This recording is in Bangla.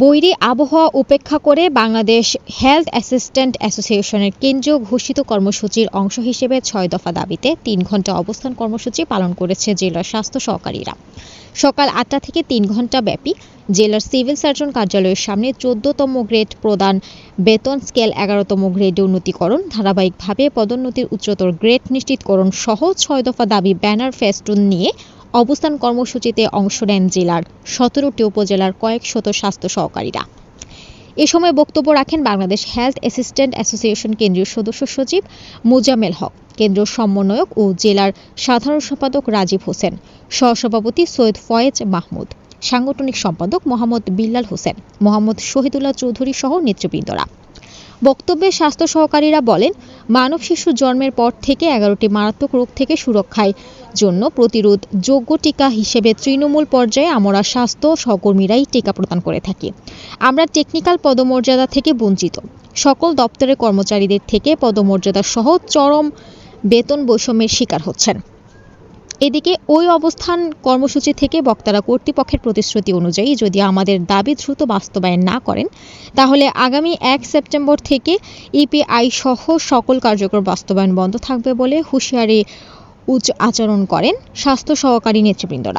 বৈরী আবহাওয়া উপেক্ষা করে বাংলাদেশ হেলথ অ্যাসিস্ট্যান্ট অ্যাসোসিয়েশনের কেন্দ্রীয় ঘোষিত কর্মসূচির অংশ হিসেবে ছয় দফা দাবিতে তিন ঘণ্টা অবস্থান কর্মসূচি পালন করেছে জেলার স্বাস্থ্য সহকারীরা। সকাল আটটা থেকে তিন ঘণ্টা ব্যাপী জেলার সিভিল সার্জন কার্যালয়ের সামনে চোদ্দতম গ্রেড প্রদান, বেতন স্কেল এগারোতম গ্রেডে উন্নতিকরণ, ধারাবাহিকভাবে পদোন্নতির উচ্চতর গ্রেড নিশ্চিতকরণ সহ ছয় দফা দাবি ব্যানার ফেস্টুন নিয়ে অবস্থান কর্মসূচিতে অংশ নেন জেলার সতেরোটি উপজেলার কয়েক শত স্বাস্থ্য সহকারীরা। এ সময় বক্তব্য রাখেন বাংলাদেশ হেলথ অ্যাসিস্ট্যান্ট অ্যাসোসিয়েশন কেন্দ্রীয় সদস্য সচিব মোজামেল হক, কেন্দ্রীয় সমন্বয়ক ও জেলার সাধারণ সম্পাদক রাজীব হোসেন, সহসভাপতি সৈয়দ ফয়েজ মাহমুদ, সাংগঠনিক সম্পাদক মোহাম্মদ বিল্লাল হোসেন, মোহাম্মদ শহীদুল্লাহ চৌধুরী সহ নেতৃবৃন্দরা। বক্তব্যে স্বাস্থ্য সহকারীরা বলেন মানব শিশু জন্মের পর থেকে এগারোটি মারাত্মক রোগ থেকে সুরক্ষায় জন্য প্রতিরোধ যোগ্য টিকা হিসেবে তৃণমূল পর্যায়ে আমরা স্বাস্থ্য সহকর্মীরাই টিকা প্রদান করে থাকি। আমরা টেকনিক্যাল পদমর্যাদা থেকে বঞ্চিত। সকল দপ্তরের কর্মচারীদের থেকে পদমর্যাদা সহ চরম বেতন বৈষম্যের শিকার হচ্ছেন। এদিকে ওই অবস্থান কর্মসূচি থেকে বক্তারা কর্তৃপক্ষের প্রতিশ্রুতি অনুযায়ী যদি আমাদের দাবি দ্রুত বাস্তবায়ন না করেন, তাহলে আগামী এক সেপ্টেম্বর থেকে ইপিআই সহ সকল কার্যক্রম বাস্তবায়ন বন্ধ থাকবে বলে হুঁশিয়ারি উচ্চ আচরণ করেন স্বাস্থ্য সহকারী নেতৃবৃন্দরা।